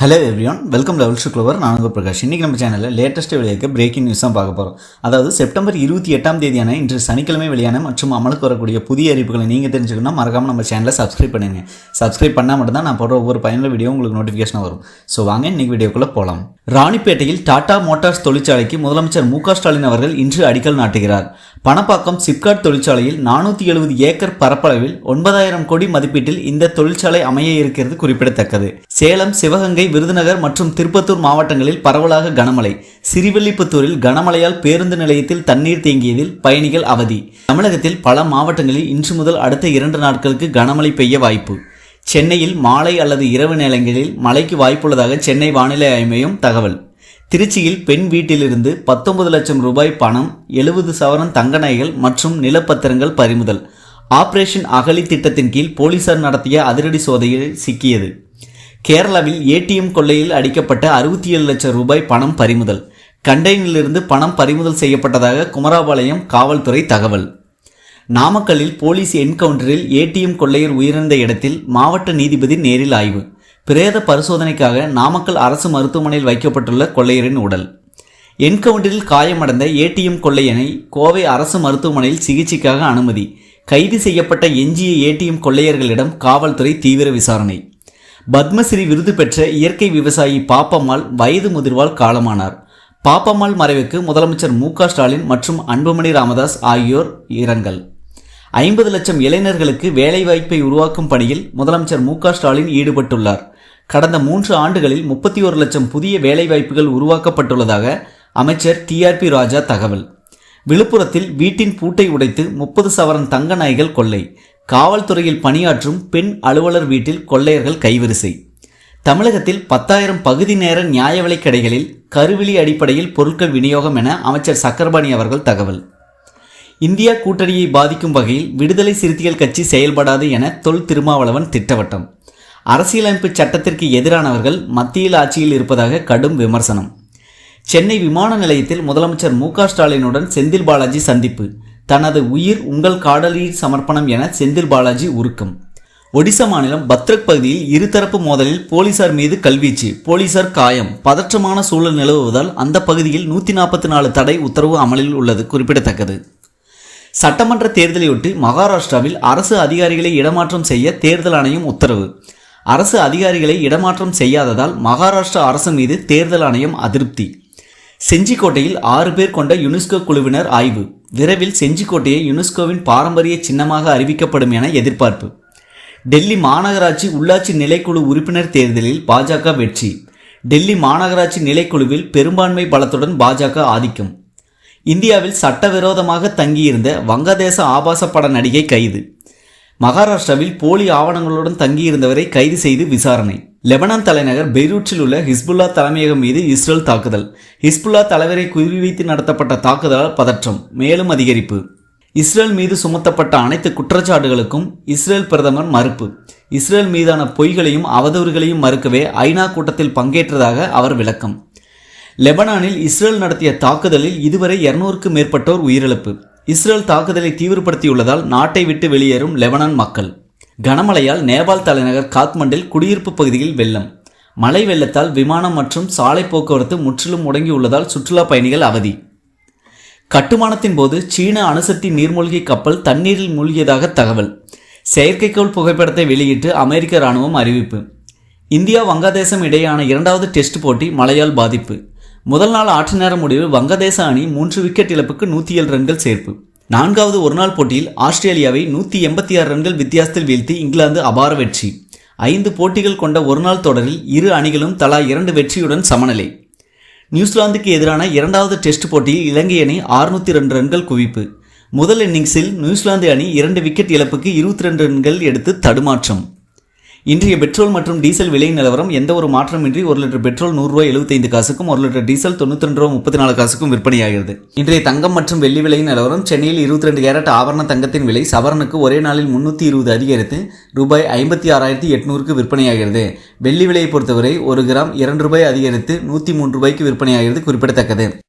Hello everyone welcome level சுக்லவர் நான் உங்கள் பிரகாஷ். இன்றைக்கி நம்ம சேனலில் லேட்டஸ்ட் வெளியாக பிரேக்கிங் நியூஸ் தான் பார்க்க போகிறோம் அதாவது செப்டம்பர் இருபத்தி எட்டாம் தேதியான இன்று சனிக்கிழமை வெளியான மற்றும் அமலுக்கு வரக்கூடிய புதிய அறிவிப்புகளை நீங்கள் தெரிஞ்சுக்கணும் மறக்காமல் நம்ம சேனலை சப்ஸ்கிரைப் பண்ணுங்க சப்ஸ்கிரைப் பண்ணால் மட்டும்தான் நான் போடுற ஒவ்வொரு பயனுள்ள வீடியோ உங்களுக்கு நோட்டிஃபிகேஷன் வரும். ஸோ வாங்க இன்னைக்கு வீடியோக்குள்ளே போகலாம் ராணிப்பேட்டையில் டாடா மோட்டார்ஸ் தொழிற்சாலைக்கு முதலமைச்சர் மு ஸ்டாலின் அவர்கள் இன்று அடிக்கல் நாட்டுகிறார். பணப்பாக்கம் சிப்காட் தொழிற்சாலையில் நானூற்றி எழுபது ஏக்கர் பரப்பளவில் ஒன்பதாயிரம் கோடி மதிப்பீட்டில் இந்த தொழிற்சாலை அமைய இருக்கிறது குறிப்பிடத்தக்கது. சேலம் சிவகங்கை விருதுநகர் மற்றும் திருப்பத்தூர் மாவட்டங்களில் பரவலாக கனமழை. சிறிவெல்லிபுத்தூரில் கனமழையால் பேருந்து நிலையத்தில் தண்ணீர் தேங்கியதில் பயணிகள் அவதி. தமிழகத்தில் பல மாவட்டங்களில் இன்று முதல் அடுத்த இரண்டு நாட்களுக்கு கனமழை பெய்ய வாய்ப்பு. சென்னையில் மாலை அல்லது இரவு நேரங்களில் மழைக்கு வாய்ப்புள்ளதாக சென்னை வானிலை ஆய்மையும் தகவல். திருச்சியில் பெண் வீட்டிலிருந்து பத்தொன்பது லட்சம் ரூபாய் பணம் எழுபது சவரன் தங்க நகைகள் மற்றும் நிலப்பத்திரங்கள் பறிமுதல். ஆபரேஷன் அகலி திட்டத்தின் கீழ் போலீசார் நடத்திய அதிரடி சோதனையில் சிக்கியது. கேரளாவில் ஏடிஎம் கொள்ளையில் அடிக்கப்பட்ட அறுபத்தி ஏழு லட்சம் ரூபாய் பணம் பறிமுதல். கண்டெய்னரிலிருந்து பணம் பறிமுதல் செய்யப்பட்டதாக குமராபாளையம் காவல்துறை தகவல். நாமக்கல்லில் போலீஸ் என்கவுண்டரில் ஏடிஎம் கொள்ளையர் உயிரிழந்த இடத்தில் மாவட்ட நீதிபதி நேரில் ஆய்வு. பிரேத பரிசோதனைக்காக நாமக்கல் அரசு மருத்துவமனையில் வைக்கப்பட்டுள்ள கொள்ளையரின் உடல். என்கவுண்டரில் காயமடைந்த ஏடிஎம் கொள்ளையனை கோவை அரசு மருத்துவமனையில் சிகிச்சைக்காக அனுமதி. கைது செய்யப்பட்ட எஞ்சிய ஏடிஎம் கொள்ளையர்களிடம் காவல்துறை தீவிர விசாரணை. பத்மஸ்ரீ விருது பெற்ற இயற்கை விவசாயி பாப்பம்மாள் வயது முதிர்வால் காலமானார். பாப்பம்மாள் மறைவுக்கு முதலமைச்சர் மு ஸ்டாலின் மற்றும் அன்புமணி ராமதாஸ் ஆகியோர் இரங்கல். ஐம்பது லட்சம் இளைஞர்களுக்கு வேலைவாய்ப்பை உருவாக்கும் பணியில் முதலமைச்சர் மு ஸ்டாலின் ஈடுபட்டுள்ளார். கடந்த மூன்று ஆண்டுகளில் முப்பத்தி ஒரு லட்சம் புதிய வேலைவாய்ப்புகள் உருவாக்கப்பட்டுள்ளதாக அமைச்சர் டிஆர்பி ராஜா தகவல். விழுப்புரத்தில் வீட்டின் பூட்டை உடைத்து முப்பது சவரன் தங்க நாய்கள் கொள்ளை. காவல்துறையில் பணியாற்றும் பெண் அலுவலர் வீட்டில் கொள்ளையர்கள் கைவரிசை. தமிழகத்தில் பத்தாயிரம் பகுதி நேர நியாய விலைக் கடைகளில் கருவிழி அடிப்படையில் பொருட்கள் விநியோகம் என அமைச்சர் சக்கரபாணி அவர்கள் தகவல். இந்தியா கூட்டணியை பாதிக்கும் வகையில் விடுதலை சிறுத்தைகள் கட்சி செயல்படாது என தொல் திருமாவளவன் திட்டவட்டம். அரசியலமைப்பு சட்டத்திற்கு எதிரானவர்கள் மத்தியில் ஆட்சியில் இருப்பதாக கடும் விமர்சனம். சென்னை விமான நிலையத்தில் முதலமைச்சர் மு ஸ்டாலினுடன் செந்தில் பாலாஜி சந்திப்பு. தனது உயிர் உங்கள் காடலில் சமர்ப்பணம் என செந்தில் பாலாஜி உருக்கம். ஒடிசா மாநிலம் பத்ரக் பகுதியில் இருதரப்பு மோதலில் போலீசார் மீது கல்வீச்சு. போலீசார் காயம். பதற்றமான சூழல் நிலவுவதால் அந்த பகுதியில் நூற்றி நாற்பத்தி நாலு தடை உத்தரவு அமலில் உள்ளது குறிப்பிடத்தக்கது. சட்டமன்ற தேர்தலையொட்டி மகாராஷ்டிராவில் அரசு அதிகாரிகளை இடமாற்றம் செய்ய தேர்தல் ஆணையம் உத்தரவு. அரசு அதிகாரிகளை இடமாற்றம் செய்யாததால் மகாராஷ்டிரா அரசு மீது தேர்தல் ஆணையம் அதிருப்தி. செஞ்சிக்கோட்டையில் ஆறு பேர் கொண்ட யுனெஸ்கோ குழுவினர் ஆய்வு. விரைவில் செஞ்சிக்கோட்டையை யுனெஸ்கோவின் பாரம்பரிய சின்னமாக அறிவிக்கப்படும் என எதிர்பார்ப்பு. டெல்லி மாநகராட்சி உள்ளாட்சி நிலைக்குழு உறுப்பினர் தேர்தலில் பாஜக வெற்றி. டெல்லி மாநகராட்சி நிலைக்குழுவில் பெரும்பான்மை பலத்துடன் பாஜக ஆதிக்கம். இந்தியாவில் சட்டவிரோதமாக தங்கியிருந்த வங்கதேச ஆபாச பட நடிகை கைது. மகாராஷ்டிராவில் போலி ஆவணங்களுடன் தங்கியிருந்தவரை கைது செய்து விசாரணை. லெபனான் தலைநகர் பெய்ரூட்டில் உள்ள ஹிஸ்புல்லா தலைமையகம் மீது இஸ்ரேல் தாக்குதல். ஹிஸ்புல்லா தலைவரை குறிவைத்து நடத்தப்பட்ட தாக்குதலால் பதற்றம் மேலும் அதிகரிப்பு. இஸ்ரேல் மீது சுமத்தப்பட்ட அனைத்து குற்றச்சாட்டுகளுக்கும் இஸ்ரேல் பிரதமர் மறுப்பு. இஸ்ரேல் மீதான பொய்களையும் அவதூறுகளையும் மறுக்கவே ஐநா கூட்டத்தில் பங்கேற்றதாக அவர் விளக்கம். லெபனானில் இஸ்ரேல் நடத்திய தாக்குதலில் இதுவரை இருநூறுக்கும் மேற்பட்டோர் உயிரிழப்பு. இஸ்ரேல் தாக்குதலை தீவிரப்படுத்தியுள்ளதால் நாட்டை விட்டு வெளியேறும் லெபனான் மக்கள். கனமழையால் நேபாள் தலைநகர் காத்மண்டில் குடியிருப்பு பகுதியில் வெள்ளம். மழை வெள்ளத்தால் விமானம் மற்றும் சாலை போக்குவரத்து முற்றிலும் முடங்கியுள்ளதால் சுற்றுலா பயணிகள் அவதி. கட்டுமானத்தின் போது சீன அணுசக்தி நீர்மூழ்கி கப்பல் தண்ணீரில் மூழ்கியதாக தகவல். செயற்கைக்கோள் புகைப்படத்தை வெளியிட்டு அமெரிக்க ராணுவம் அறிவிப்பு. இந்தியா வங்காதேசம் இடையேயான இரண்டாவது டெஸ்ட் போட்டி மழையால் பாதிப்பு. முதல் நாள் ஆட்ட நேர முடிவில் வங்கதேச அணி மூன்று விக்கெட் இழப்புக்கு நூற்றி ஏழு ரன்கள் சேர்ப்பு. நான்காவது ஒருநாள் போட்டியில் ஆஸ்திரேலியாவை நூற்றி எண்பத்தி ஆறு ரன்கள் வித்தியாசத்தில் வீழ்த்தி இங்கிலாந்து அபார வெற்றி. ஐந்து போட்டிகள் கொண்ட ஒருநாள் தொடரில் இரு அணிகளும் தலா இரண்டு வெற்றியுடன் சமநிலை. நியூசிலாந்துக்கு எதிரான இரண்டாவது டெஸ்ட் போட்டியில் இலங்கை அணி ஆறுநூற்றி ரெண்டு ரன்கள் குவிப்பு. முதல் இன்னிங்ஸில் நியூசிலாந்து அணி இரண்டு விக்கெட் இழப்புக்கு இருபத்தி ரெண்டு ரன்கள் எடுத்து தடுமாற்றம். இன்றைய பெட்ரோல் மற்றும் டீசல் விலை நிலவரம் எந்த ஒரு மாற்றமின்றி ஒரு லிட்டர் பெட்ரோல் நூறுரூவா எழுபத்தைந்து காசுக்கும் ஒரு லிட்டர் டீசல் தொண்ணூற்றி ரெண்டு ரூபா முப்பத்தி நாலு காசுக்கும் விற்பனையாகிறது. இன்றைய தங்கம் மற்றும் வெள்ளி விலை நிலவரம் சென்னையில் இருபத்தி ரெண்டு கேரட் ஆபரண தங்கத்தின் விலை சவரனுக்கு ஒரே நாளில் முன்னூற்றி இருபது அதிகரித்து ரூபாய் ஐம்பத்தி ஆறாயிரத்தி எட்நூறுக்கு விற்பனையாகிறது. வெள்ளி விலையை பொறுத்தவரை ஒரு கிராம் இரண்டு ரூபாய் அதிகரித்து நூற்றி மூன்று ரூபாய்க்கு விற்பனையாகிறது குறிப்பிடத்தக்கது.